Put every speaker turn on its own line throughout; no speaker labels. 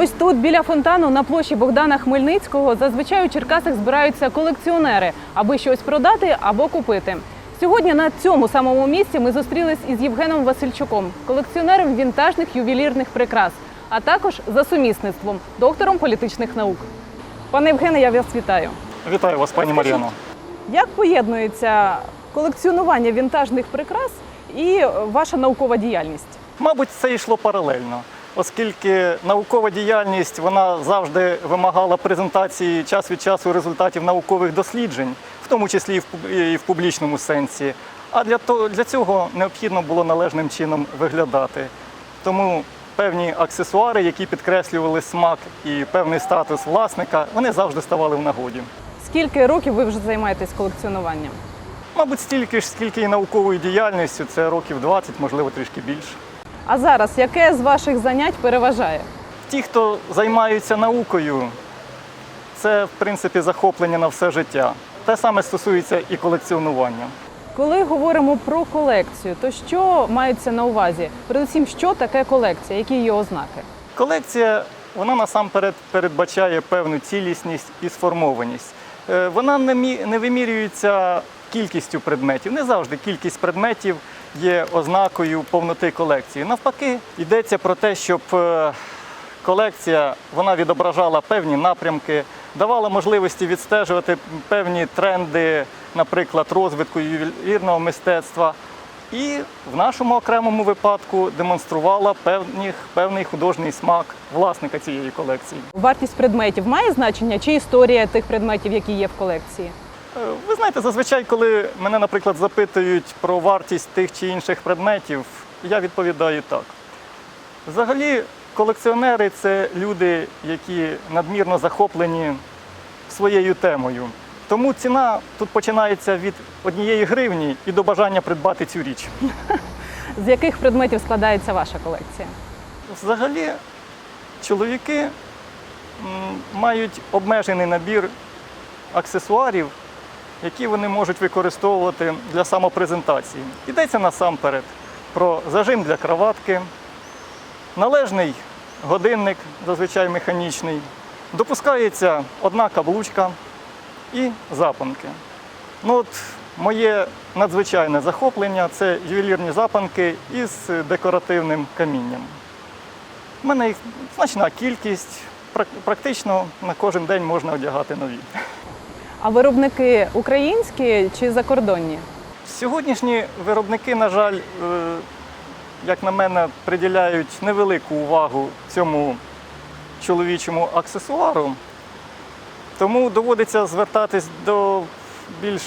Ось тут, біля фонтану, на площі Богдана Хмельницького, зазвичай у Черкасах збираються колекціонери, аби щось продати або купити. Сьогодні на цьому самому місці ми зустрілись із Євгеном Васильчуком, колекціонером вінтажних ювелірних прикрас, а також за сумісництвом, доктором політичних наук. Пане Євгене, я вас вітаю.
Вітаю вас, пані Мар'яно.
Як поєднується колекціонування вінтажних прикрас і ваша наукова діяльність?
Мабуть, це йшло паралельно, оскільки наукова діяльність вона завжди вимагала презентації час від часу результатів наукових досліджень, в тому числі і в, публічному сенсі. А для, того, для цього необхідно було належним чином виглядати. Тому певні аксесуари, які підкреслювали смак і певний статус власника, вони завжди ставали в нагоді.
Скільки років ви вже займаєтесь колекціонуванням?
Мабуть, стільки ж, скільки і науковою діяльністю, це років 20, можливо, трішки більше.
А зараз яке з ваших занять переважає?
Ті, хто займаються наукою, це в принципі захоплення на все життя. Те саме стосується і колекціонування.
Коли говоримо про колекцію, то що мається на увазі? Передусім, що таке колекція, які її ознаки?
Колекція вона насамперед передбачає певну цілісність і сформованість. Е, Вона не вимірюється кількістю предметів. Не завжди кількість предметів є ознакою повноти колекції. Навпаки, йдеться про те, щоб е, колекція вона відображала певні напрямки, давала можливості відстежувати певні тренди, наприклад, розвитку ювелірного мистецтва. І в нашому окремому випадку демонструвала певні, певний художній смак власника цієї колекції.
Вартість предметів має значення чи історія тих предметів, які є в колекції?
Е, Ви знаєте, зазвичай, коли мене, наприклад, запитують про вартість тих чи інших предметів, я відповідаю так. Взагалі, колекціонери це люди, які надмірно захоплені своєю темою. Тому ціна тут починається від однієї гривні і до бажання придбати цю річ.
З яких предметів складається ваша колекція?
Взагалі, чоловіки мають обмежений набір аксесуарів, які вони можуть використовувати для самопрезентації. Йдеться насамперед про зажим для краватки, належний годинник, зазвичай механічний, допускається одна каблучка і запанки. Ну, от моє надзвичайне захоплення це ювелірні запанки із декоративним камінням. У мене їх значна кількість, практично на кожен день можна одягати нові.
А виробники українські чи закордонні?
Сьогоднішні виробники, на жаль, е, як на мене, приділяють невелику увагу цьому чоловічому аксесуару, тому доводиться звертатись до більш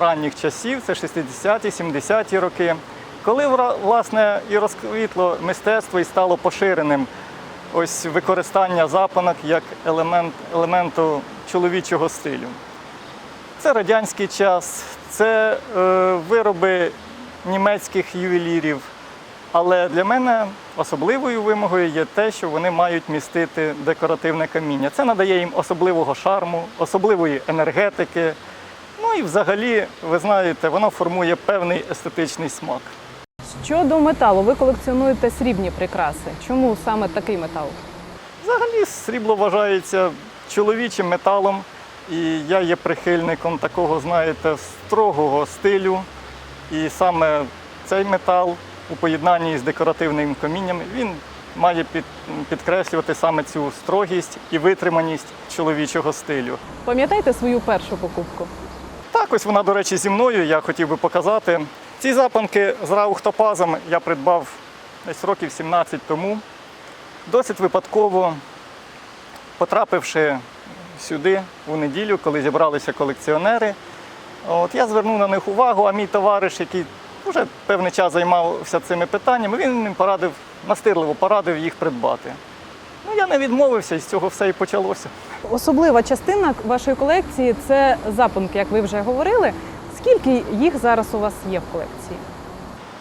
ранніх часів, це 60-ті, 70-ті роки, коли власне і розквітло мистецтво і стало поширеним ось використання запанок як елемент, елементу чоловічого стилю. Це радянський час, це е, вироби німецьких ювелірів. Але для мене особливою вимогою є те, що вони мають містити декоративне каміння. Це надає їм особливого шарму, особливої енергетики. Ну і взагалі, ви знаєте, воно формує певний естетичний смак.
Щодо металу, ви колекціонуєте срібні прикраси. Чому саме такий метал?
Взагалі срібло вважається чоловічим металом, і я є прихильником такого, знаєте, строгого стилю. І саме цей метал у поєднанні з декоративним камінням він має під, підкреслювати саме цю строгість і витриманість чоловічого стилю.
Пам'ятаєте свою першу покупку?
Так, ось вона, до речі, зі мною, я хотів би показати. Ці запанки з раухтопазом я придбав десь років 17 тому. Досить випадково, потрапивши сюди у неділю, коли зібралися колекціонери. От, я звернув на них увагу, а мій товариш, який вже певний час займався цими питаннями, він мені порадив, настирливо порадив їх придбати. Ну, я не відмовився, і з цього все і почалося.
Особлива частина вашої колекції це запонки, як ви вже говорили. Скільки їх зараз у вас є в колекції?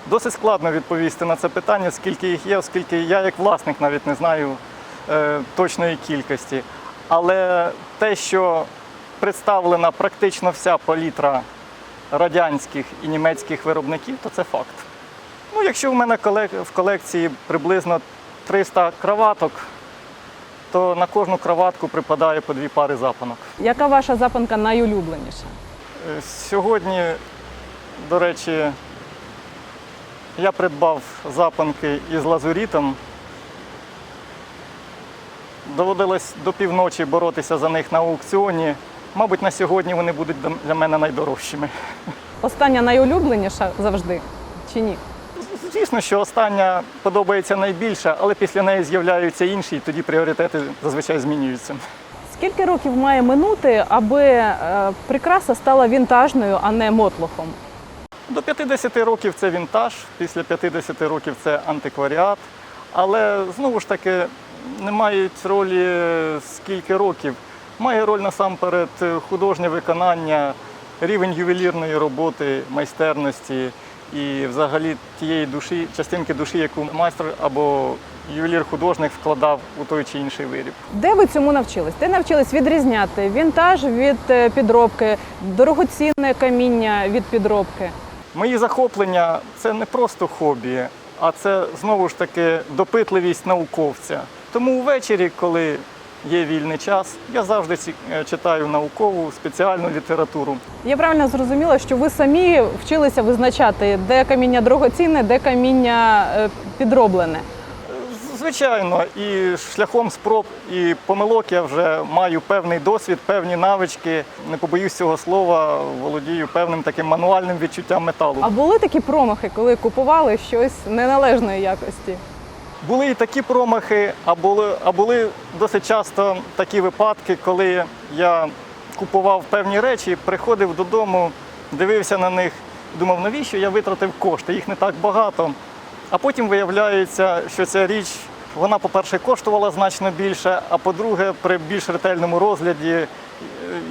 Досить складно відповісти на це питання, скільки їх є, оскільки я як власник навіть не знаю е, точної кількості. Але те, що представлена практично вся палітра радянських і німецьких виробників, то це факт. Ну, якщо в мене в колекції приблизно 300 краваток, то на кожну кроватку припадає по дві пари запанок.
Яка ваша запанка найулюбленіша?
Е, Сьогодні, до речі, я придбав запанки із лазурітом. Доводилось до півночі боротися за них на аукціоні. Мабуть, на сьогодні вони будуть для мене найдорожчими.
Остання найулюбленіша завжди чи ні?
Звісно, що остання подобається найбільше, але після неї з'являються інші, і тоді пріоритети зазвичай змінюються.
Скільки років має минути, аби е, прикраса стала вінтажною, а не мотлохом?
До 50 років це вінтаж, після 50 років це антикваріат. Але знову ж таки не мають ролі скільки років. Має роль насамперед художнє виконання, рівень ювелірної роботи, майстерності і взагалі тієї душі, частинки душі, яку майстер або ювелір-художник вкладав у той чи інший виріб.
Де ви цьому навчились? Де навчились відрізняти вінтаж від е, підробки, дорогоцінне каміння від підробки?
Мої захоплення це не просто хобі, а це знову ж таки допитливість науковця. Тому ввечері, коли є вільний час, я завжди е, читаю наукову спеціальну літературу.
Я правильно зрозуміла, що ви самі вчилися визначати, де каміння дорогоцінне, де каміння е, підроблене.
Звичайно, і шляхом спроб і помилок я вже маю певний досвід, певні навички. Не побоюсь цього слова, володію певним таким мануальним відчуттям металу.
А були такі промахи, коли купували щось неналежної якості?
Були і такі промахи, а були, а були досить часто такі випадки, коли я купував певні речі, приходив додому, дивився на них, думав, навіщо я витратив кошти, їх не так багато. А потім виявляється, що ця річ, вона, по-перше, коштувала значно більше, а по-друге, при більш ретельному розгляді е,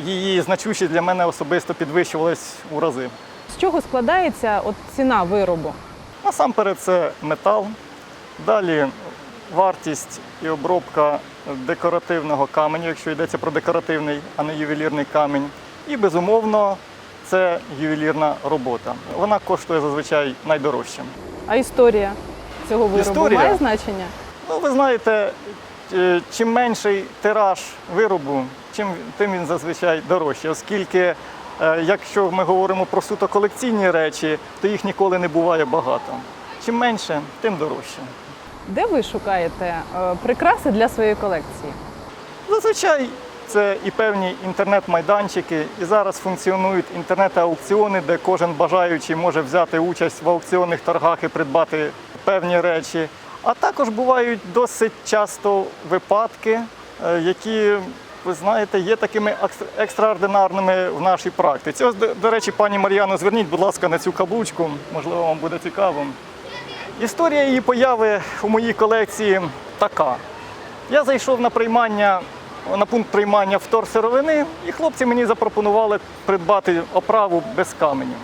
її значущість для мене особисто підвищувалась у рази.
З чого складається от ціна виробу?
Насамперед це метал. Далі вартість і обробка декоративного каменю, якщо йдеться про декоративний, а не ювелірний камінь. І безумовно це ювелірна робота. Вона коштує зазвичай найдорожче.
А історія цього виробу
Історія?
має значення?
Ну, ви знаєте, е, чим менший тираж виробу, чим тим він зазвичай дорожчий, оскільки е, якщо ми говоримо про суто колекційні речі, то їх ніколи не буває багато. Чим менше, тим дорожче.
Де ви шукаєте е, прикраси для своєї колекції?
Зазвичай це і певні інтернет-майданчики, і зараз функціонують інтернет-аукціони, де кожен бажаючий може взяти участь в аукціонних торгах і придбати певні речі. А також бувають досить часто випадки, е, які, ви знаєте, є такими екс- екстраординарними в нашій практиці. Ось, до речі, пані Мар'яно, зверніть, будь ласка, на цю каблучку, можливо, вам буде цікаво. Історія її появи у моїй колекції така. Я зайшов на приймання на пункт приймання вторсировини, і хлопці мені запропонували придбати оправу без каменю.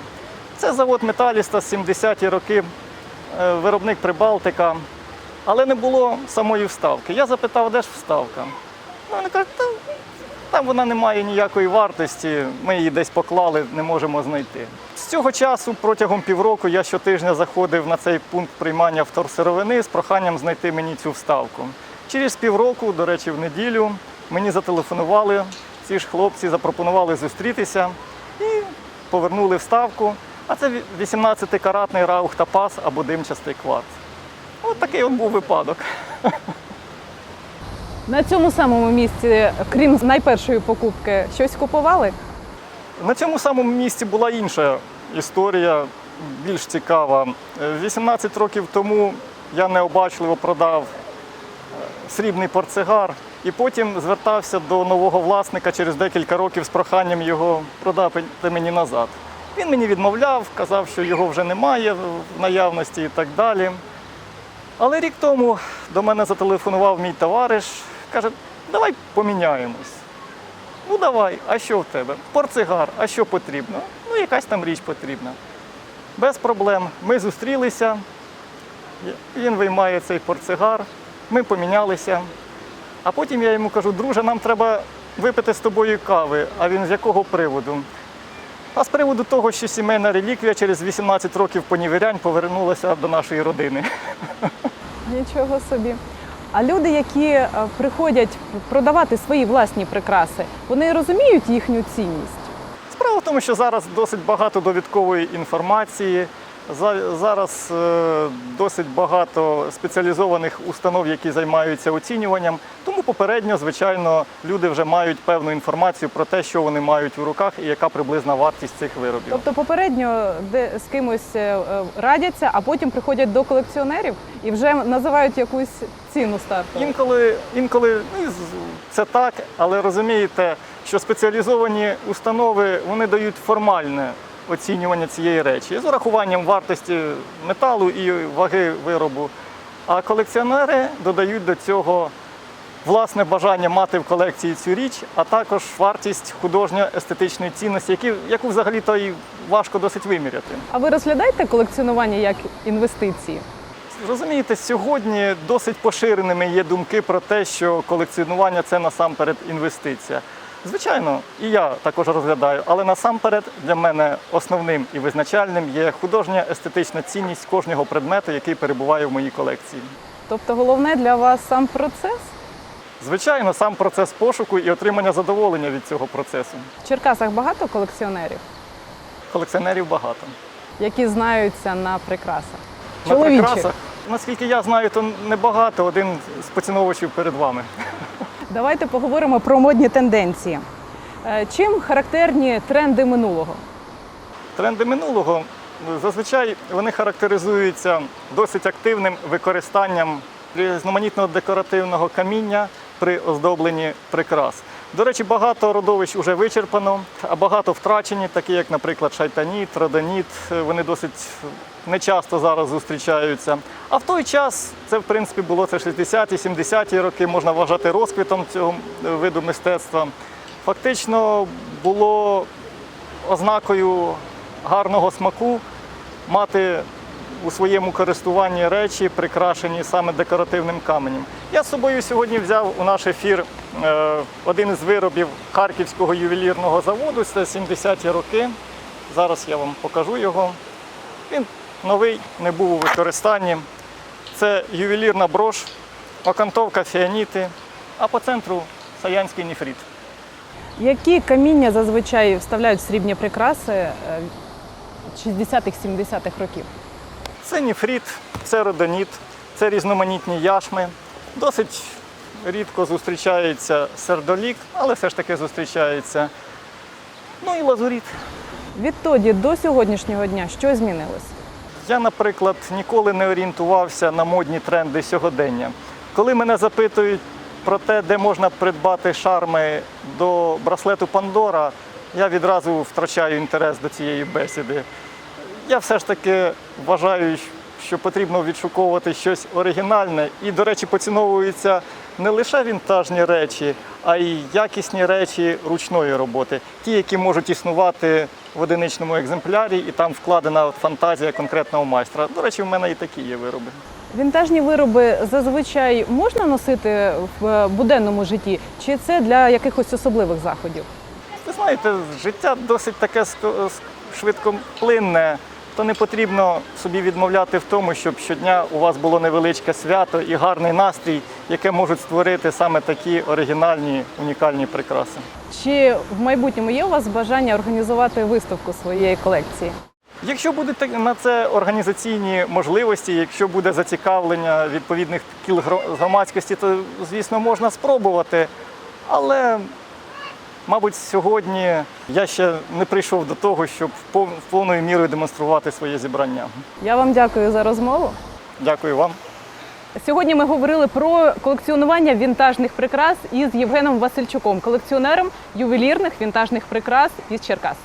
Це завод Металіста з 70-ті роки, е, виробник Прибалтика. Але не було самої вставки. Я запитав, де ж вставка? Ну, вони кажуть, «Та там вона не має ніякої вартості, ми її десь поклали, не можемо знайти. Цього часу, протягом півроку, я щотижня заходив на цей пункт приймання вторсировини з проханням знайти мені цю вставку. Через півроку, до речі, в неділю мені зателефонували ці ж хлопці, запропонували зустрітися і повернули вставку. А це 18-каратний раух тапас або димчастий кварц. От такий от був випадок.
На цьому самому місці, крім найпершої покупки, щось купували?
На цьому самому місці була інша історія, більш цікава. Е, 18 років тому я необачливо продав е, срібний портсигар і потім звертався до нового власника через декілька років з проханням його продати мені назад. Він мені відмовляв, казав, що його вже немає в наявності і так далі. Але рік тому до мене зателефонував мій товариш, каже, давай поміняємось. Ну давай, а що в тебе? Портсигар, а що потрібно? Якась там річ потрібна. Без проблем. Ми зустрілися, він виймає цей портсигар, ми помінялися. А потім я йому кажу, друже, нам треба випити з тобою кави. А він з якого приводу? А з приводу того, що сімейна реліквія через 18 років понівірянь повернулася до нашої родини.
Нічого собі. А люди, які е, приходять продавати свої власні прикраси, вони розуміють їхню цінність.
Справа в тому, що зараз досить багато довідкової інформації. За- Зараз е, досить багато спеціалізованих установ, які займаються оцінюванням. Тому попередньо, звичайно, люди вже мають певну інформацію про те, що вони мають у руках і яка приблизна вартість цих виробів.
Тобто попередньо де з кимось е, е, радяться, а потім приходять до колекціонерів і вже називають якусь ціну стартову.
Інколи, інколи ну, це так, але розумієте, що спеціалізовані установи вони дають формальне оцінювання цієї речі з урахуванням вартості металу і ваги виробу. А колекціонери додають до цього власне бажання мати в колекції цю річ, а також вартість художньо-естетичної цінності, яку взагалі-то і важко досить виміряти.
А ви розглядаєте колекціонування як інвестиції?
Розумієте, сьогодні досить поширеними є думки про те, що колекціонування це насамперед інвестиція. Звичайно, і я також розглядаю, але насамперед для мене основним і визначальним є художня естетична цінність кожного предмету, який перебуває в моїй колекції.
Тобто головне для вас сам процес?
Звичайно, сам процес пошуку і отримання задоволення від цього процесу.
В Черкасах багато колекціонерів,
Колекціонерів багато.
які знаються на прикрасах.
На
Чоловічих.
прикрасах, наскільки я знаю, то небагато. Один з поціновувачів перед вами.
Давайте поговоримо про модні тенденції. Е, Чим характерні тренди минулого?
Тренди минулого зазвичай вони характеризуються досить активним використанням різноманітного декоративного каміння при оздобленні прикрас. До речі, багато родовищ вже вичерпано, а багато втрачені, такі як, наприклад, шайтаніт, родоніт. Вони досить нечасто зараз зустрічаються. А в той час це, в принципі, було це 60-ті, 70-ті роки, можна вважати розквітом цього виду мистецтва. Фактично було ознакою гарного смаку мати у своєму користуванні речі, прикрашені саме декоративним каменем. Я з собою сьогодні взяв у наш ефір е, один із виробів Харківського ювелірного заводу, це 70-ті роки. Зараз я вам покажу його. Він новий, не був у використанні. Це ювелірна брош, окантовка фіаніти, а по центру саянський ніфрит.
Які каміння зазвичай вставляють в срібні прикраси е, 60-х, 70-х років?
Це ніфрит, це родоніт, це різноманітні яшми. Досить рідко зустрічається сердолік, але все ж таки зустрічається. Ну і лазуріт.
Відтоді до сьогоднішнього дня що змінилось?
Я, наприклад, ніколи не орієнтувався на модні тренди сьогодення. Коли мене запитують про те, де можна придбати шарми до браслету Пандора, я відразу втрачаю інтерес до цієї бесіди. Я все ж таки вважаю, що потрібно відшуковувати щось оригінальне і, до речі, поціновуються не лише вінтажні речі, а й якісні речі ручної роботи, ті, які можуть існувати в одиничному екземплярі, і там вкладена фантазія конкретного майстра. До речі, в мене і такі є вироби.
Вінтажні вироби зазвичай можна носити в е, буденному житті, чи це для якихось особливих заходів?
Ви знаєте, життя досить таке швидкоплинне, то не потрібно собі відмовляти в тому, щоб щодня у вас було невеличке свято і гарний настрій, яке можуть створити саме такі оригінальні, унікальні прикраси.
Чи в майбутньому є у вас бажання організувати виставку своєї колекції?
Якщо будуть на це організаційні можливості, якщо буде зацікавлення відповідних кіл громадськості, то звісно можна спробувати. Але, мабуть, сьогодні я ще не прийшов до того, щоб в повною мірою демонструвати своє зібрання.
Я вам дякую за розмову.
Дякую вам.
Сьогодні ми говорили про колекціонування вінтажних прикрас із Євгеном Васильчуком, колекціонером ювелірних вінтажних прикрас із Черкас.